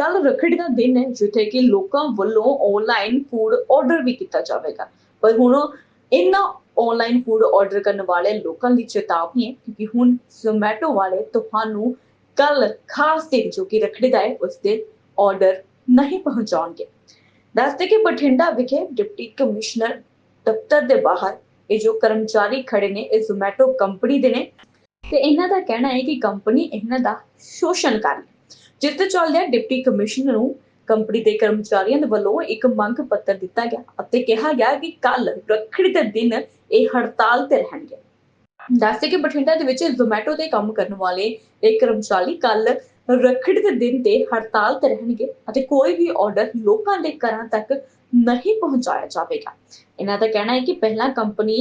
ਕੱਲ ਰੱਖੜੀ ਦਾ ਦਿਨ ਹੈ, ਜਿੱਥੇ ਕਿ ਲੋਕਾਂ ਵੱਲੋਂ ਆਨਲਾਈਨ ਫੂਡ ਆਰਡਰ ਵੀ ਕੀਤਾ ਜਾਵੇਗਾ। ਪਰ ਹੁਣ ਇਹਨਾਂ ਆਨਲਾਈਨ ਫੂਡ ਆਰਡਰ ਕਰਨ ਵਾਲੇ ਲੋਕਾਂ ਲਈ ਚੇਤਾਵਨੀ ਹੈ, ਕਿਉਂਕਿ ਹੁਣ ਜ਼ੋਮੈਟੋ ਵਾਲੇ ਤੁਹਾਨੂੰ ਕੱਲ ਖਾਸ ਦਿਨ ਜੋ ਕਿ ਰੱਖੜੀ ਦਾ ਹੈ, ਉਸ ਦਿਨ ਆਰਡਰ ਨਹੀਂ ਪਹੁੰਚਾਉਣਗੇ। ਦੱਸਦੇ ਕਿ ਬਠਿੰਡਾ ਵਿਖੇ ਡਿਪਟੀ ਕਮਿਸ਼ਨਰ ਦਫ਼ਤਰ ਦੇ ਬਾਹਰ ਇਹ ਜੋ ਕਰਮਚਾਰੀ ਖੜੇ ਨੇ, ਇਹ ਜ਼ੋਮੈਟੋ ਕੰਪਨੀ ਦੇ ਨੇ। ਤੇ ਇਹਨਾਂ ਦਾ ਕਹਿਣਾ ਹੈ ਕਿ ਕੰਪਨੀ ਇਹਨਾਂ ਦਾ ਸ਼ੋਸ਼ਣ ਕਰ ਰਹੀ ਜਿਸ ਦੇ ਚੱਲਦਿਆਂ ਡਿਪਟੀ ਕਮਿਸ਼ਨਰ ਨੂੰ ਕੰਪਨੀ ਦੇ ਕਰਮਚਾਰੀਆਂ ਦੇ ਵੱਲੋਂ ਇੱਕ ਮੰਗ ਪੱਤਰ ਦਿੱਤਾ ਗਿਆ ਅਤੇ ਕਿਹਾ ਗਿਆ ਕਿ ਕੱਲ ਰੱਖੜੀ ਦੇ ਦਿਨ ਇਹ ਹੜਤਾਲ ਤੇ ਰਹਿਣਗੇ। ਦੱਸਦੇ ਕਿ ਬਠਿੰਡਾ ਦੇ ਵਿੱਚ ਜ਼ੋਮੈਟੋ ਤੇ ਕੰਮ ਕਰਨ ਵਾਲੇ ਇਹ ਕਰਮਚਾਰੀ ਕੱਲ ਰੱਖੜੀ ਦੇ ਦਿਨ ਤੇ ਹੜਤਾਲ ਤੇ ਰਹਿਣਗੇ ਅਤੇ ਕੋਈ ਵੀ ਆਰਡਰ ਲੋਕਾਂ ਦੇ ਘਰਾਂ ਤੱਕ ਨਹੀਂ ਪਹੁੰਚਾਇਆ ਜਾਵੇਗਾ। ਇਹਨਾਂ ਦਾ ਕਹਿਣਾ ਹੈ ਕਿ ਪਹਿਲਾਂ ਕੰਪਨੀ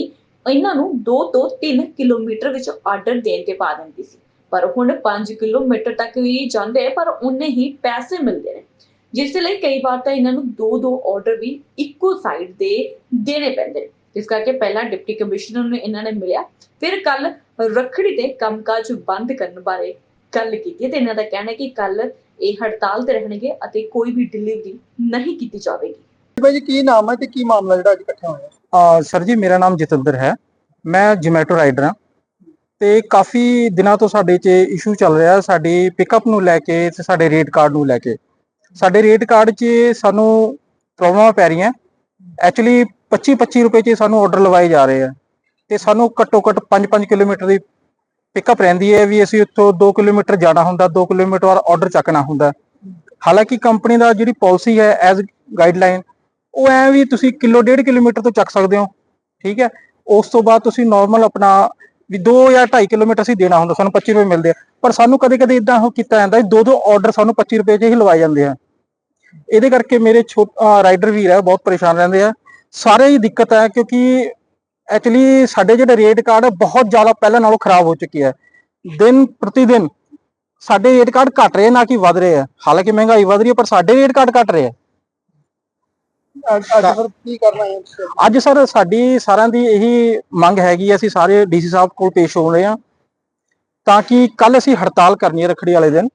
ਇਹਨਾਂ ਨੂੰ 2 ਤੋਂ 3 ਕਿਲੋਮੀਟਰ ਵਿੱਚ ਆਰਡਰ ਦੇਣ ਤੇ ਪਾ ਦਿੰਦੀ ਸੀ। ਪਰ ਹੁਣ 5 ਕਿਲੋਮੀਟਰ ਤੱਕ ਵੀ ਜਾਂਦੇ ਪਰ ਉਨੇ ਹੀ ਪੈਸੇ ਮਿਲਦੇ ਨੇ। ਜਿਸ ਲਈ ਕਈ ਵਾਰ ਤਾਂ ਇਹਨਾਂ ਨੂੰ ਦੋ ਦੋ ਆਰਡਰ ਵੀ ਇੱਕੋ ਸਾਈਡ ਦੇ ਦੇਣੇ ਪੈਂਦੇ ਨੇ। ਜਿਸ ਕਰਕੇ ਪਹਿਲਾਂ ਡਿਪਟੀ ਕਮਿਸ਼ਨਰ ਨੂੰ ਇਹਨਾਂ ਨੇ ਮਿਲਿਆ ਫਿਰ ਕੱਲ ਰੱਖੜੀ ਦੇ ਕੰਮਕਾਜ ਬੰਦ ਕਰਨ ਬਾਰੇ ਗੱਲ ਕੀਤੀ ਤੇ ਇਹਨਾਂ ਦਾ ਕਹਿਣਾ ਹੈ ਕਿ ਕੱਲ ਇਹ ਹੜਤਾਲ ਤੇ ਰਹਿਣਗੇ ਅਤੇ ਕੋਈ ਵੀ ਡਿਲੀਵਰੀ ਨਹੀਂ ਕੀਤੀ ਜਾਵੇਗੀ। ਭਾਈ ਜੀ ਕੀ ਨਾਮ ਹੈ ਤੇ ਕੀ ਮਾਮਲਾ ਜਿਹੜਾ ਅੱਜ ਇਕੱਠਾ ਹੋਇਆ? ਸਰ ਜੀ ਮੇਰਾ ਨਾਮ ਜਤਿੰਦਰ ਹੈ। ਮੈਂ ਜੋਮੈਟੋ ਰਾਈਡਰ ਹਾਂ। ਤੇ ਕਾਫੀ ਦਿਨਾਂ ਤੋਂ ਸਾਡੇ 'ਚ ਇਸ਼ੂ ਚੱਲ ਰਿਹਾ ਸਾਡੀ ਪਿਕਅਪ ਨੂੰ ਲੈ ਕੇ ਤੇ ਸਾਡੇ ਰੇਟ ਕਾਰਡ ਨੂੰ ਲੈ ਕੇ। ਸਾਡੇ ਰੇਟ ਕਾਰਡ 'ਚ ਸਾਨੂੰ ਪ੍ਰੋਬਲਮਾਂ ਪੈ ਰਹੀਆਂ ਐਕਚੁਅਲੀ 25 25 ਰੁਪਏ 'ਚ ਸਾਨੂੰ ਆਰਡਰ ਲਵਾਏ ਜਾ ਰਹੇ ਆ ਤੇ ਸਾਨੂੰ ਘੱਟੋ ਘੱਟ 5-5 ਕਿਲੋਮੀਟਰ ਦੀ ਪਿਕਅਪ ਰਹਿੰਦੀ ਹੈ ਵੀ ਅਸੀਂ ਉੱਥੋਂ 2 ਕਿਲੋਮੀਟਰ ਜਾਣਾ ਹੁੰਦਾ 2 ਕਿਲੋਮੀਟਰ ਵਾਰ ਆਰਡਰ ਚੱਕਣਾ ਹੁੰਦਾ ਹਾਲਾਂਕਿ ਕੰਪਨੀ ਦਾ ਜਿਹੜੀ ਪਾਲਿਸੀ ਹੈ ਐਜ਼ ਗਾਈਡਲਾਈਨ ਉਹ ਐ ਵੀ ਤੁਸੀਂ ਕਿਲੋ ਡੇਢ ਕਿਲੋਮੀਟਰ ਤੋਂ ਚੱਕ ਸਕਦੇ ਹੋ, ਠੀਕ ਹੈ। ਉਸ ਤੋਂ ਬਾਅਦ ਤੁਸੀਂ ਨਾਰਮਲ ਆਪਣਾ ਵੀ 2 ਜਾਂ 2.5 ਕਿਲੋਮੀਟਰ ਅਸੀਂ ਦੇਣਾ ਹੁੰਦਾ, ਸਾਨੂੰ 25 ਰੁਪਏ ਮਿਲਦੇ ਆ। ਪਰ ਸਾਨੂੰ ਕਦੇ ਕਦੇ ਇਦਾਂ ਉਹ ਕੀਤਾ ਜਾਂਦਾ ਦੋ ਦੋ ਆਰਡਰ ਸਾਨੂੰ 25 ਰੁਪਏ 'ਚ ਹੀ ਲਵਾਏ ਜਾਂਦੇ ਆ। ਇਹਦੇ ਕਰਕੇ ਮੇਰੇ ਛੋਟਾ ਰਾਈਡਰ ਵੀਰ ਹੈ ਬਹੁਤ ਪਰੇਸ਼ਾਨ ਰਹਿੰਦੇ ਆ। ਸਾਰੇ ਹੀ ਦਿੱਕਤ ਹੈ ਕਿਉਂਕਿ ਐਕਚੁਅਲੀ ਸਾਡੇ ਜਿਹੜੇ ਰੇਟ ਕਾਰਡ ਬਹੁਤ ਜ਼ਿਆਦਾ ਪਹਿਲਾਂ ਨਾਲੋਂ ਖਰਾਬ ਹੋ ਚੁੱਕੇ ਹੈ ਦਿਨ ਪ੍ਰਤੀ ਦਿਨ ਸਾਡੇ ਰੇਟ ਕਾਰਡ ਘਟ ਰਹੇ ਨਾ ਕਿ ਵਧ ਰਹੇ ਆ। ਹਾਲਾਂਕਿ ਮਹਿੰਗਾਈ ਵਧ ਰਹੀ ਹੈ ਪਰ ਸਾਡੇ ਰੇਟ ਕਾਰਡ ਘਟ ਰਹੇ ਆ। ਅੱਜ ਅੱਜ ਫਿਰ ਕੀ ਕਰਨਾ ਹੈ ਤੁਸੀਂ? ਅੱਜ ਸਰ ਸਾਡੀ ਸਾਰਿਆਂ ਦੀ ਇਹੀ ਮੰਗ ਹੈਗੀ ਅਸੀਂ ਸਾਰੇ ਡੀਸੀ ਸਾਹਿਬ ਕੋਲ ਪੇਸ਼ ਹੋ ਰਹੇ ਹਾਂ। ਤਾਂ ਕਿ ਕੱਲ ਅਸੀਂ ਹੜਤਾਲ ਕਰਨੀ ਹੈ ਰੱਖੜੀ ਵਾਲੇ ਦਿਨ।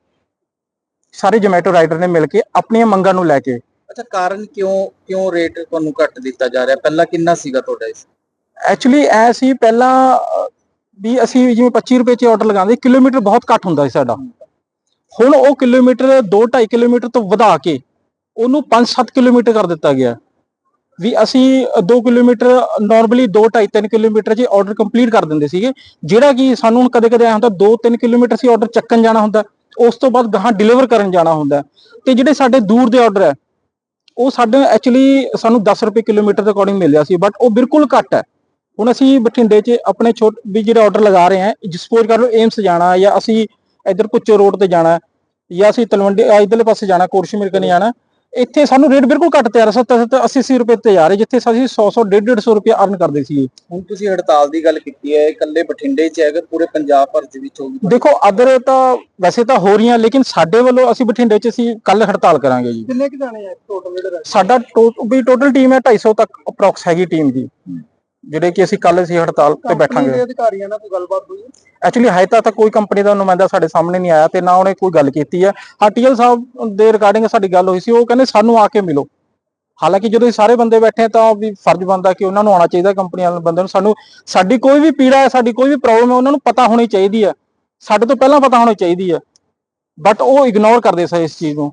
ਸਾਰੇ ਜੋਮੈਟੋ ਰਾਈਡਰ ਨੇ ਮਿਲ ਕੇ ਆਪਣੀਆਂ ਮੰਗਾਂ ਨੂੰ ਲੈ ਕੇ। ਅੱਛਾ ਕਾਰਨ ਕਿਉਂ ਕਿਉਂ ਰੇਟ ਤੁਹਾਨੂੰ ਘੱਟ ਦਿੱਤਾ ਜਾ ਰਿਹਾ? ਪਹਿਲਾਂ ਕਿੰਨਾ ਸੀਗਾ ਤੁਹਾਡਾ ਇਸ? ਐਕਚੁਅਲੀ ਐ ਸੀ ਪਹਿਲਾਂ ਵੀ ਅਸੀਂ ਜਿਵੇਂ 25 ਰੁਪਏ 'ਚ ਆਰਡਰ ਲਗਾਉਂਦੇ ਕਿਲੋਮੀਟਰ ਬਹੁਤ ਘੱਟ ਹੁੰਦਾ ਸੀ ਸਾਡਾ। ਹੁਣ ਉਹ ਕਿਲੋਮੀਟਰ 2.5 ਕਿਲੋਮੀਟਰ ਤੋਂ ਵਧਾ ਕੇ ਉਹਨੂੰ 5-7 ਕਿਲੋਮੀਟਰ ਕਰ ਦਿੱਤਾ ਗਿਆ। ਵੀ ਅਸੀਂ 2 ਕਿਲੋਮੀਟਰ ਨਾਰਮਲੀ 2.5 3 ਕਿਲੋਮੀਟਰ 'ਚ ਆਰਡਰ ਕੰਪਲੀਟ ਕਰ ਦਿੰਦੇ ਸੀਗੇ, ਜਿਹੜਾ ਕਿ ਸਾਨੂੰ ਹੁਣ ਕਦੇ-ਕਦੇ ਆਇਆ ਹੁੰਦਾ 2-3 ਕਿਲੋਮੀਟਰ ਅਸੀਂ ਆਰਡਰ ਚੱਕਣ ਜਾਣਾ ਹੁੰਦਾ, ਉਸ ਤੋਂ ਬਾਅਦ ਗਾਹਾਂ ਡਿਲੀਵਰ ਕਰਨ ਜਾਣਾ ਹੁੰਦਾ। ਤੇ ਜਿਹੜੇ ਸਾਡੇ ਦੂਰ ਦੇ ਆਰਡਰ ਹੈ, ਉਹ ਸਾਡੇ ਐਕਚੁਅਲੀ ਸਾਨੂੰ 10 ਰੁਪਏ ਕਿਲੋਮੀਟਰ ਦੇ ਅਕੋਰਡਿੰਗ ਰਿਹਾ ਸੀ ਬਟ ਉਹ ਬਿਲਕੁਲ ਘੱਟ ਹੈ। ਹੁਣ ਅਸੀਂ ਬਠਿੰਡੇ 'ਚ ਆਪਣੇ ਛੋਟ, ਵੀ ਜਿਹੜੇ ਆਰਡਰ ਲਗਾ ਰਹੇ ਹਾਂ ਸਪੋਜ਼ ਕਰ ਲਓ ਏਮਸ ਜਾਣਾ ਜਾਂ ਅਸੀਂ ਇੱਧਰ ਪੁੱਚੋ ਰੋਡ ਤੇ ਜਾਣਾ, ਜਾਂ ਅਸੀਂ ਤਲਵੰਡੀ ਅਹ ਇੱਧਰਲੇ ਪਾਸੇ ਜਾਣਾ ਕੋਰਸ਼ਮੀਰ ਕਨੇ ਜਾਣਾ ਇੱਥੇ ਸਾਨੂੰ ਰੇਟ ਬਿਲਕੁਲ ਘੱਟ ਤਿਆਰ 70 70 80 80 ਰੁਪਏ ਤੇ ਜਾ ਰਹੇ ਜਿੱਥੇ ਅਸੀਂ 100 100 150 150 ਰੁਪਏ ਅਰਨ ਕਰਦੇ ਸੀ ਹੁਣ ਤੁਸੀਂ ਹੜਤਾਲ ਦੀ ਗੱਲ ਕੀਤੀ ਹੈ ਇਕੱਲੇ ਬਠਿੰਡੇ 'ਚ ਹੈ ਕਿ ਪੂਰੇ ਪੰਜਾਬ ਭਰ ਦੇ ਵਿੱਚ ਹੋਗੀ ਦੇਖੋ ਅਦਰ ਤਾਂ ਵੈਸੇ ਤਾਂ ਹੋ ਰਹੀਆਂ ਲੇਕਿਨ ਸਾਡੇ ਵੱਲੋਂ ਅਸੀਂ ਬਠਿੰਡੇ 'ਚ ਅਸੀਂ ਕੱਲ ਹੜਤਾਲ ਕਰਾਂਗੇ ਜੀ। ਕਿੰਨੇ ਕਿ ਜਾਣੇ ਆ? ਟੋਟਲ ਜਿਹੜੇ ਸਾਡਾ ਟੋ- ਵੀ ਟੋਟਲ ਟੀਮ ਹੈ 250 ਤੱਕ ਅਪਰੋਕਸ ਹੈਗੀ ਟੀਮ ਦੀ। ਜਿਹੜੇ ਕਿ ਅਸੀਂ ਕੱਲ ਅਸੀਂ ਹੜਤਾਲ ਤੇ ਬੈਠਾਂਗੇ। ਅਧਿਕਾਰੀਆਂ ਨਾਲ ਕੋਈ ਗੱਲਬਾਤ ਹੋਈ? ਐਕਚੁਅਲੀ ਹਾਈ ਤੱਕ ਤਾਂ ਕੋਈ ਕੰਪਨੀ ਦਾ ਨੁਮਾਇੰਦਾ ਸਾਡੇ ਸਾਹਮਣੇ ਨਹੀਂ ਆਇਆ ਤੇ ਨਾ ਉਹਨੇ ਕੋਈ ਗੱਲ ਕੀਤੀ ਹੈ। ਹਾਂ ਟੀਐਲ ਸਾਹਿਬ ਦੇ ਰਿਗਾਰਡਿੰਗ ਸਾਡੀ ਗੱਲ ਹੋਈ ਸੀ ਉਹ ਕਹਿੰਦੇ ਸਾਨੂੰ ਆ ਕੇ ਮਿਲੋ। ਹਾਲਾਂਕਿ ਜਦੋਂ ਇਹ ਸਾਰੇ ਬੰਦੇ ਬੈਠੇ ਆ ਤਾਂ ਵੀ ਫਰਜ਼ ਬਣਦਾ ਕਿ ਉਹਨਾਂ ਨੂੰ ਆਉਣਾ ਚਾਹੀਦਾ ਕੰਪਨੀ ਵਾਲੇ ਬੰਦੇ ਨੂੰ। ਸਾਨੂੰ ਸਾਡੀ ਕੋਈ ਵੀ ਪੀੜਾ ਹੈ ਸਾਡੀ ਕੋਈ ਵੀ ਪ੍ਰੋਬਲਮ ਹੈ ਉਹਨਾਂ ਨੂੰ ਪਤਾ ਹੋਣੀ ਚਾਹੀਦੀ ਹੈ। ਸਾਡੇ ਤੋਂ ਪਹਿਲਾਂ ਪਤਾ ਹੋਣੀ ਚਾਹੀਦੀ ਹੈ। ਬਟ ਉਹ ਇਗਨੋਰ ਕਰਦੇ ਸਨ ਇਸ ਚੀਜ਼ ਨੂੰ।